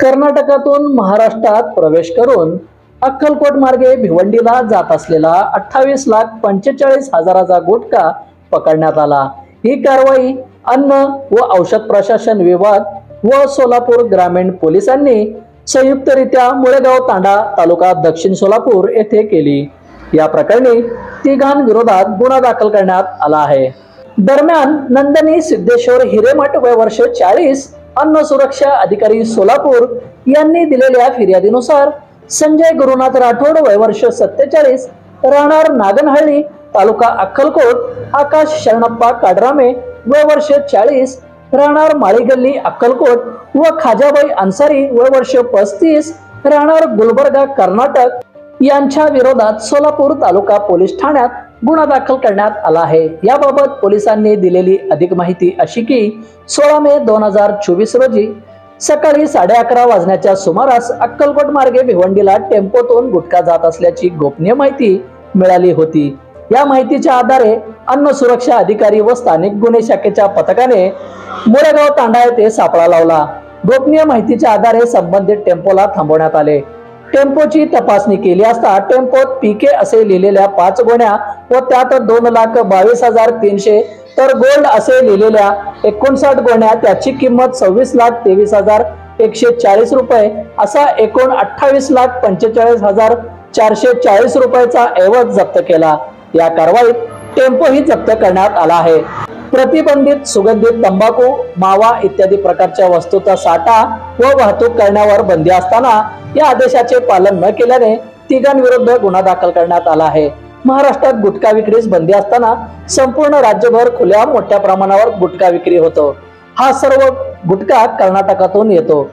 कर्नाटकातून महाराष्ट्रात प्रवेश करून अक्कलकोट मार्गे भिवंडीला जात असलेला अठ्ठावीस लाख पंचेचाळीस हजाराचा गुटखा पकडण्यात आला. ही कारवाई अन्न व औषध प्रशासन विभाग व सोलापूर ग्रामीण पोलिसांनी संयुक्तरित्या मुळेगाव तांडा तालुका दक्षिण सोलापूर येथे केली. या प्रकरणी तिघांविरोधात गुन्हा दाखल करण्यात आला आहे. दरम्यान नंदनी सिद्धेश्वर हिरेमठ वय वर्ष चाळीस अन्न सुरक्षा अधिकारी सोलापूर यांनी दिलेल्या फिर्यादीनुसार संजय गुरुनाथ राठोड वय वर्ष सत्तेचाळीस राहणार नागनहळ्ळी तालुका अक्कलकोट आकाश शरणप्पा काडरामे वय वर्ष चाळीस राहणार माळीगल्ली अक्कलकोट व खाजाबाई अन्सारी वय वर्ष पस्तीस राहणार गुलबर्गा कर्नाटक यांच्या विरोधात सोलापूर तालुका पोलीस ठाण्यात गुन्हा दाखल करण्यात आला आहे. याबाबत पोलिसांनी दिलेली अधिक माहिती अशी की सोळा मे दोन हजार चोवीस रोजी सकाळी साडे अकरा वाजण्याच्या सुमारास अक्कलकोट मार्गे भिवंडीला टेम्पोतून गुटखा जात असल्याची गोपनीय माहिती मिळाली होती. या माहितीच्या आधारे अन्न सुरक्षा अधिकारी व स्थानिक गुन्हे शाखेच्या पथकाने मोरेगाव तांडा येथे सापळा लावला. गोपनीय माहितीच्या आधारे संबंधित टेम्पोला थांबवण्यात आले. टेम्पोची तपासणी केली असता टेम्पोत पीके असे लिहिलेल्या पाच गोण्या व त्यात दोन लाख बावीस हजार तीनशे तर गोल्ड असे लिहिलेल्या एकोणसाठ गोण्या त्याची किंमत सव्वीस लाख तेवीस हजार एकशे चाळीस रुपये असा एकूण अठ्ठावीस लाख पंचेचाळीस हजार चारशे चाळीस रुपयाचा ऐवज जप्त केला. या कारवाईत टेम्पोही जप्त करण्यात आला आहे. प्रतिबंधित सुगंधित तंबाखू मावा इत्यादी प्रकारच्या वस्तूचा साठा व वाहतूक करण्यावर बंदी असताना या आदेशाचे पालन न केल्याने तिघांविरुद्ध गुन्हा दाखल करण्यात आला आहे. महाराष्ट्रात गुटखा विक्रीस बंदी असताना संपूर्ण राज्यभर खुल्या मोठ्या प्रमाणावर गुटखा विक्री होतो. हा सर्व गुटखा कर्नाटकातून येतो.